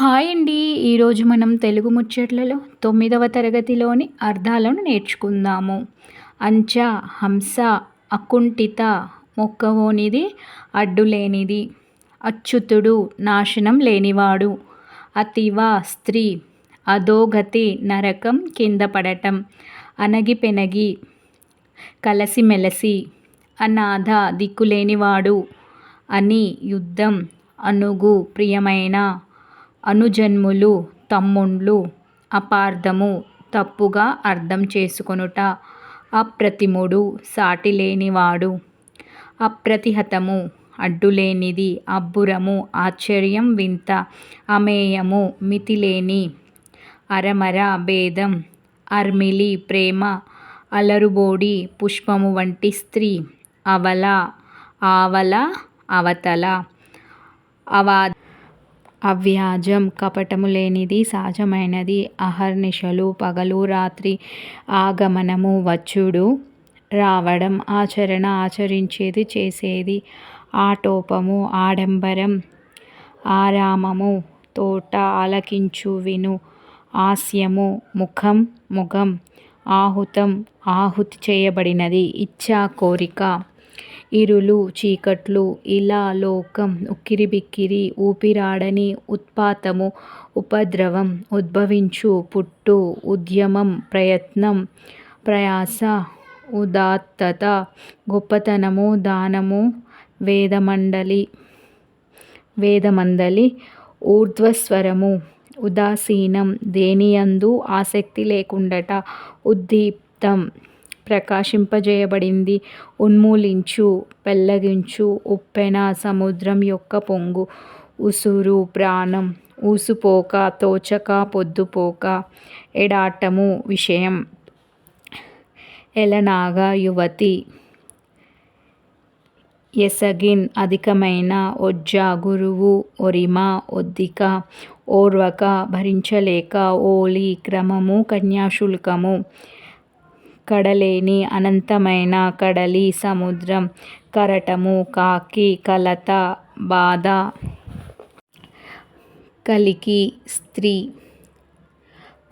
Hi అండి. ఈరోజు మనం తెలుగు ముచ్చట్లలో తొమ్మిదవ తరగతిలోని అర్థాలను నేర్చుకుందాము. అంచ హంస అకుంఠిత మొక్కవోనిది అడ్డులేనిది. అచ్యుతుడు నాశనం లేనివాడు. అతివ స్త్రీ. అధోగతి నరకం కింద పడటం. అణగిపెనగి కలసిమెలసి అనాథ దిక్కులేనివాడు అని యుద్ధం అనుగు ప్రియమైన. అనుజన్ములు తమ్ముండ్లు అపార్థము తప్పుగా అర్థం చేసుకొనుట అప్రతిముడు సాటిలేనివాడు అప్రతిహతము అడ్డులేనిది అబ్బురము ఆశ్చర్యం వింత అమేయము మితిలేని అరమర భేదం అర్మిలి ప్రేమ అలరుబోడి పుష్పము వంటి స్త్రీ అవల ఆవల అవతల అవా అవ్యాజం కపటము లేనిది సహజమైనది. అహర్నిశలు పగలు రాత్రి ఆగమనము వచ్చుడు. రావడం ఆచరణ ఆచరించేది చేసేది. ఆటోపము ఆడంబరం ఆరామము తోట ఆలకించు విను. హాస్యము ముఖం ముఖం ఆహుతం ఆహుతి చేయబడినది. ఇచ్చా కోరిక. ఇరులు చీకట్లు ఇలా లోకం ఉక్కిరిబిక్కిరి ఊపిరాడని ఉత్పాతము ఉపద్రవం ఉద్భవించు పుట్టు ఉద్యమం ప్రయత్నం ప్రయాస ఉదాత్తత గొప్పతనము దానము వేదమండలి వేదమందలి ఊర్ధ్వస్వరము ఉదాసీనం దేనియందు ఆసక్తి లేకుండట ఉద్దీప్తం ప్రకాశింపజేయబడింది. ఉన్మూలించు పెల్లగించు ఉప్పెన సముద్రం యొక్క పొంగు. ఉసురు ప్రాణం ఊసుపోక తోచక పొద్దుపోక. ఎడాటము విషయం. ఎలనాగ యువతి. ఎసగిన్ అధికమైన ఒజ్జ గురువు ఒరిమ ఒద్దిక. ఓర్వక భరించలేక ఓలి క్రమము కన్యాశుల్కము. కడలేని అనంతమైన కడలి సముద్రం కరటము కాకి కలత బాధ కలికి స్త్రీ.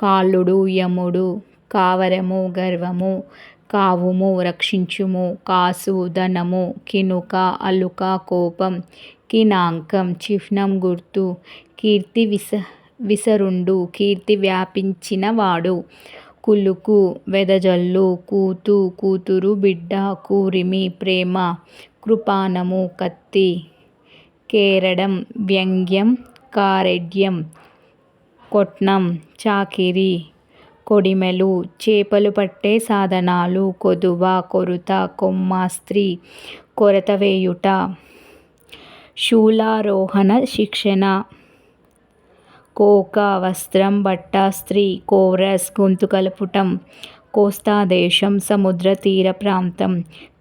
కాలుడు యముడు కావరము గర్వము కావుము రక్షించుము కాసు ధనము కినుక అలుక కోపం కినాంకం చిహ్నం గుర్తు కీర్తి విస విసరుండు కీర్తి వ్యాపించినవాడు. కులుకు వెదజల్లు కూతు కూతురు బిడ్డ కూరిమి ప్రేమ కృపాణము కత్తి కేరడం వ్యంగ్యం కారెడ్యం కొట్నం చాకిరి కొడిమెలు చేపలు పట్టే సాధనాలు కొదువ కొరుత కొమ్మ స్త్రీ కొరత వేయుట శూలారోహణ శిక్షణ కోక వస్త్రం బట్ట స్త్రీ కోరస్ గొంతు కోస్తా కోస్తాదేశం సముద్ర తీర ప్రాంతం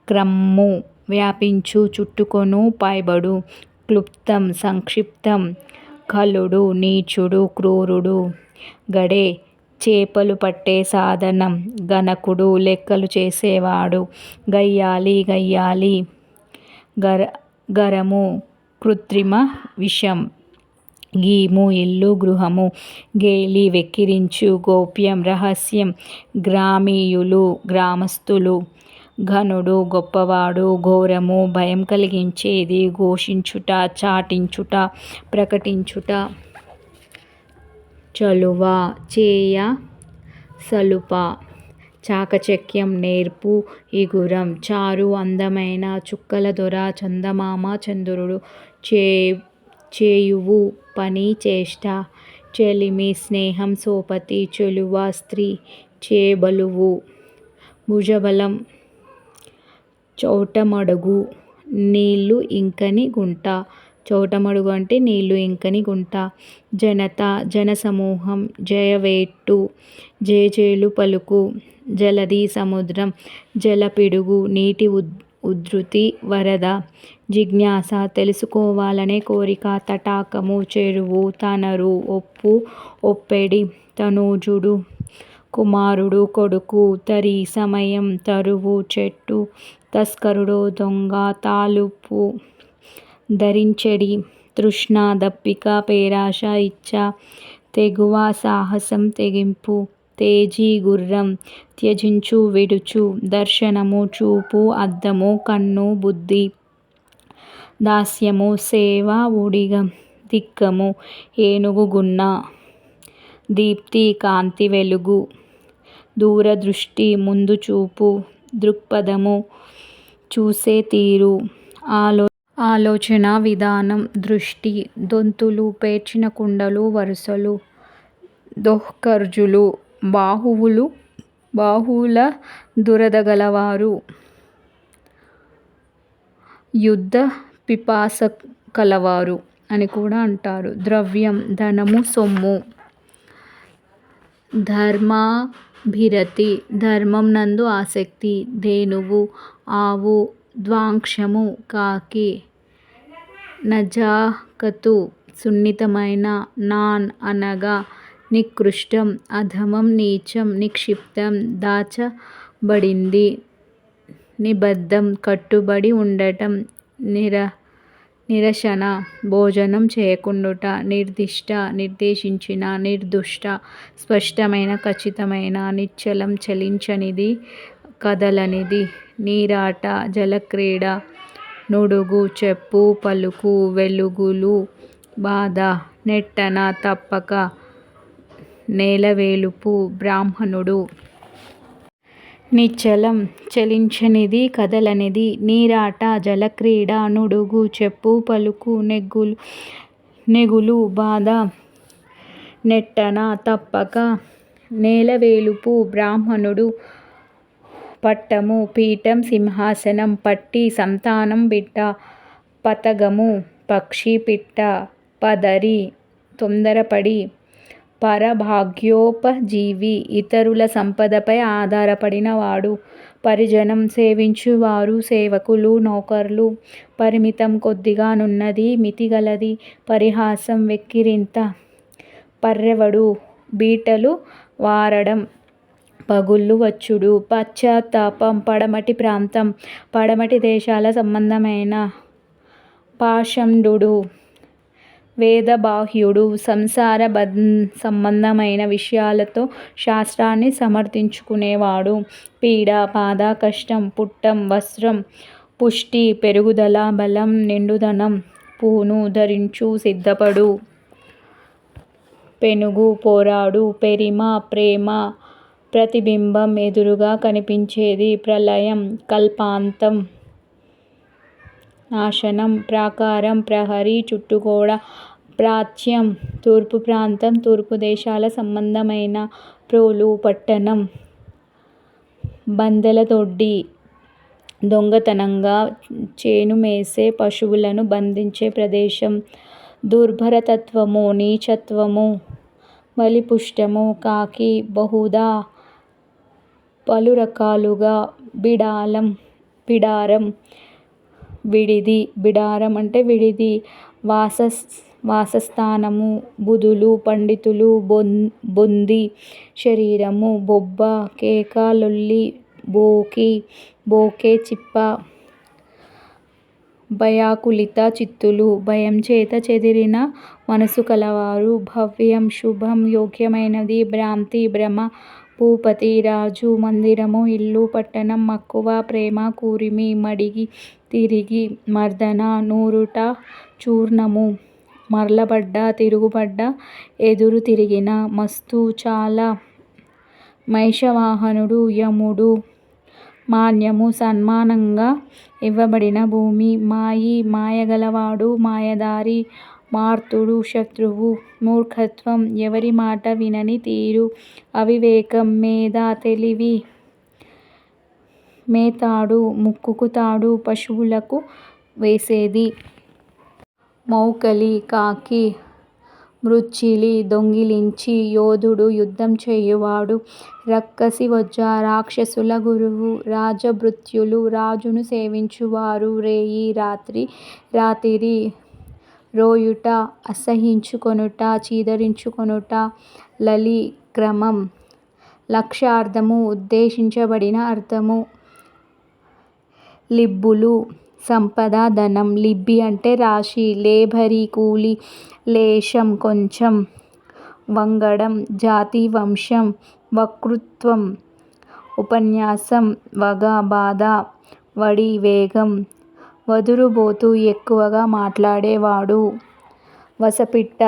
క్రమ్ము వ్యాపించు చుట్టుకొను పైబడు క్లుప్తం సంక్షిప్తం కలుడు నీచుడు క్రూరుడు గడే చేపలు పట్టే సాధనం గణకుడు లెక్కలు చేసేవాడు గయ్యాలి గయ్యాలి గర గరము కృత్రిమ విషం. గీము ఇల్లు గృహము గేలి వెక్కిరించు గోప్యం రహస్యం గ్రామీయులు గ్రామస్తులు ఘనుడు గొప్పవాడు ఘోరము భయం కలిగించేది ఘోషించుట చాటించుట ప్రకటించుట. చలువ చేయ సలుప చాకచక్యం నేర్పు ఇగురం చారు అందమైన చుక్కల దొర చందమామ చంద్రుడు చే చేయువు పని చేష్ట. చెలిమి స్నేహం సోపతి చెలువ స్త్రీ చేబలువు. భుజబలం చౌటమడుగు నీళ్ళు ఇంకని గుంట. చౌటమడుగు అంటే నీళ్ళు ఇంకని గుంట. జనత జనసమూహం జయవేట్టు జేజేలు పలుకు. జలధి సముద్రం జలపిడుగు నీటి ఉధృతి వరద. జిజ్ఞాస తెలుసుకోవాలనే కోరిక తటాకము చెరువు తనరు ఒప్పు ఒప్పెడి తనూజుడు కుమారుడు కొడుకు తరి సమయం తరువు చెట్టు తస్కరుడు దొంగ తాలుపు ధరించెడి తృష్ణ దప్పిక పేరాశ ఇచ్చ తెగువ సాహసం తెగింపు తేజీ గుర్రం త్యజించు విడుచు దర్శనము చూపు అద్దము కన్ను బుద్ధి దాస్యము సేవ ఉడిగం దిగ్గము ఏనుగు గున్న దీప్తి కాంతి వెలుగు దూరదృష్టి ముందు చూపు దృక్పథము చూసే తీరు ఆలో ఆలోచనా విధానం దృష్టి దొంతులు పేర్చిన కుండలు వరుసలు దోహ్కర్జులు బాహువుల దురద గలవారు యుద్ధ పిపాస కలవారు అని కూడా అంటారు. ద్రవ్యం ధనము సొమ్ము ధర్మాభిరతి ధర్మం నందు ఆసక్తి ధేనువు ఆవు ద్వాంక్షము కాకి నజాకతు సున్నితమైన నాన్ అనగా నికృష్టం అధమం నీచం నిక్షిప్తం దాచబడింది నిబద్ధం కట్టుబడి ఉండటం నిర నిరసన భోజనం చేయకుండుట నిర్దిష్ట నిర్దేశించిన నిర్దుష్ట స్పష్టమైన ఖచ్చితమైన నిశ్చలం చలించనిది కదలనిది నీరాట జలక్రీడ నుడుగు చెప్పు పలుకు వెలుగులు బాధ నెట్టన తప్పక నేలవేలుపు బ్రాహ్మణుడు. నిశ్చలం చలించనిది కదలనిది. నీరాట జలక్రీడ నుడుగు చెప్పు పలుకు నెగులు బాధ నెట్టన తప్పక నేలవేలుపు బ్రాహ్మణుడు పట్టము పీఠం సింహాసనం పట్టి సంతానం బిడ్డ పతగము పక్షి పిట్ట పదరి తొందరపడి పరభాగ్యోపజీవి ఇతరుల సంపదపై ఆధారపడినవాడు. పరిజనం సేవించువారు సేవకులు నౌకర్లు. పరిమితం కొద్దిగా నున్నది మితిగలది పరిహాసం వెక్కిరింత. పర్రెవడు బీటలు వారడం పగుళ్ళు వచ్చుడు. పశ్చాత్తాపం పడమటి ప్రాంతం పడమటి దేశాల సంబంధమైన పాషండుడు వేదబాహ్యుడు సంసార సంబంధమైన విషయాలతో శాస్త్రాన్ని సమర్థించుకునేవాడు. పీడ బాధ కష్టం పుట్టం వస్త్రం పుష్టి పెరుగుదల బలం నిండుదనం పూను ధరించు సిద్ధపడు. పెనుగు పోరాడు పెరిమ ప్రేమ ప్రతిబింబం ఎదురుగా కనిపించేది ప్రళయం కల్పాంతం. నాశనం ప్రాకారం ప్రహరీ చుట్టుగోడ ప్రాచ్యం తూర్పు ప్రాంతం తూర్పు దేశాల సంబంధమైన ప్రోలు పట్టణం. బందెల తొడ్డి దొంగతనంగా చేనుమేసే పశువులను బంధించే ప్రదేశం. దుర్భరతత్వము నీచత్వము బలిపుష్టము కాకి బహుదా పలు రకాలుగా బిడాలం బిడారం విడిది బిడారం అంటే విడిది. వాసస్థానము బుధులు పండితులు బొంది శరీరము బొబ్బ కేక లొల్లి బోకి బోకే చిప్ప భయాకులిత చిత్తులు భయం చేత చెదిరిన మనసు కలవారు. భవ్యం శుభం యోగ్యమైనది భ్రాంతి భ్రమ భూపతి రాజు మందిరము ఇల్లు పట్టణం మక్కువ ప్రేమ కూరిమి మడిగి తిరిగి మర్దన నూరుట చూర్ణము. మర్లబడ్డ తిరుగుబడ్డ ఎదురు తిరిగిన మస్తు చాలా మహిషవాహనుడు యముడు. మాన్యము సన్మానంగా ఇవ్వబడిన భూమి మాయి మాయగలవాడు మాయదారి మార్తుడు శత్రువు మూర్ఖత్వం ఎవరి మాట వినని తీరు అవివేకం మీద తెలివి మేతాడు ముక్కుకు తాడు పశువులకు వేసేది. మౌకలి కాకి మృచ్చిలి దొంగిలించి యోధుడు యుద్ధం చేయువాడు. రక్కసి వజ్జ రాక్షసుల గురువు రాజభృత్యులు రాజును సేవించువారు. రేయి రాత్రి రాతిరి రోయుట అసహించుకొనుట చీదరించుకొనుట లలి క్రమం లక్ష్యార్థము ఉద్దేశించబడిన అర్థము. లిబ్బులు సంపద ధనం. లిబ్బి అంటే రాశి. లేబరీ కూలి. లేశం కొంచెం. వంగడం జాతి వంశం. వక్తృత్వం ఉపన్యాసం. వగ బాధ. వడి వేగం. వదురుబోతు ఎక్కువగా మాట్లాడేవాడు. వసపిట్ట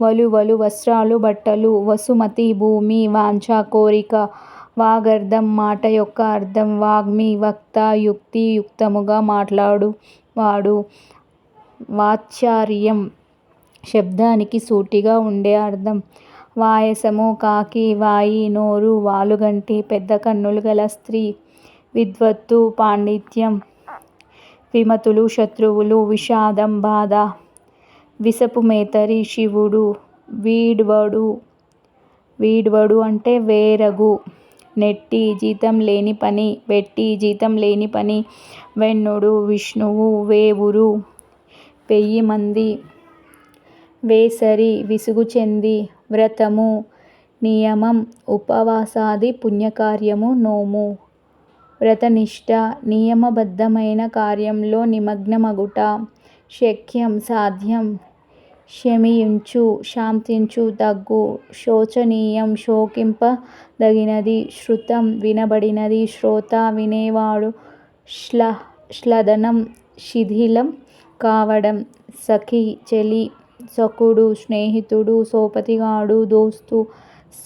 వలువలు వస్త్రాలు బట్టలు. వసుమతి భూమి. వాంఛ కోరిక. వాగర్థం మాట యొక్క అర్థం. వాగ్మి వక్త యుక్తి యుక్తముగా మాట్లాడువాడు. వాచ్చార్యం శబ్దానికి సూటిగా ఉండే అర్థం. వాయసము కాకి వాయి నోరు వాలుగంటి పెద్ద కన్నులు గల స్త్రీ. విద్వత్తు పాండిత్యం. విమతులు శత్రువులు. విషాదం బాధ. విసపు మేతరి శివుడు. వీడ్వడు వీడ్వడు అంటే వేరగు. నెట్టి జీతం లేని పని. వెట్టి జీతం లేని పని. వెన్నుడు విష్ణువు. వేవురు వెయ్యి మంది వేసరి విసుగు చెంది వ్రతము నియమం ఉపవాసాది పుణ్యకార్యము నోము. వ్రతనిష్ట నియమబద్ధమైన కార్యంలో నిమగ్నమగుట. శక్యం సాధ్యం శమించు శాంతించు దగ్గు శోచనీయం శోకింపదగినది. శృతం వినబడినది. శ్రోత వినేవాడు. శ్లథనం శిథిలం కావడం. సఖి చెలి. సఖుడు స్నేహితుడు. సోపతిగాడు దోస్తు.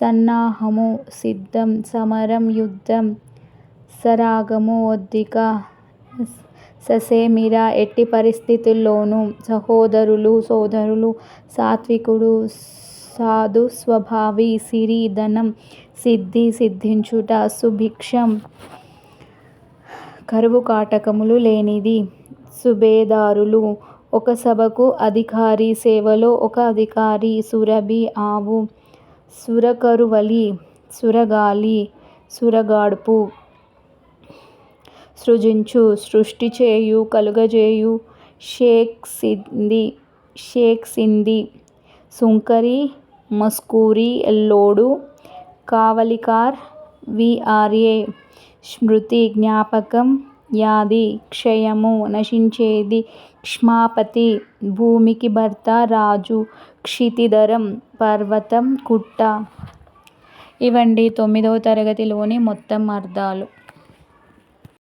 సన్నాహము సిద్ధం. సమరం యుద్ధం. సరాగము ఒద్దిక. ససేమిరా ఎట్టి పరిస్థితుల్లోనూ. సహోదరులు సోదరులు. సాత్వికుడు సాధుస్వభావి. సిరి ధనం. సిద్ధి సిద్ధించుట. సుభిక్షం కరువుకాటకములు లేనిది. సుబేదారులు ఒక సభకు అధికారి. సేవలో ఒక అధికారి. సురభి ఆవు. సురకరువలి సురగాలి. సురగాడ్పు. సృజించు సృష్టి చేయు కలుగజేయు. షేక్ సింధి. సుంకరి మస్కూరి ఎల్లోడు. కావలికార్ విఆర్ఏ స్మృతి జ్ఞాపకం. వ్యాధి క్షయము. నశించేది. క్ష్మాపతి భూమికి భర్త. రాజు. క్షితిధరం పర్వతం కుట్ట ఇవండి తొమ్మిదవ తరగతిలోని మొత్తం అర్థాలు.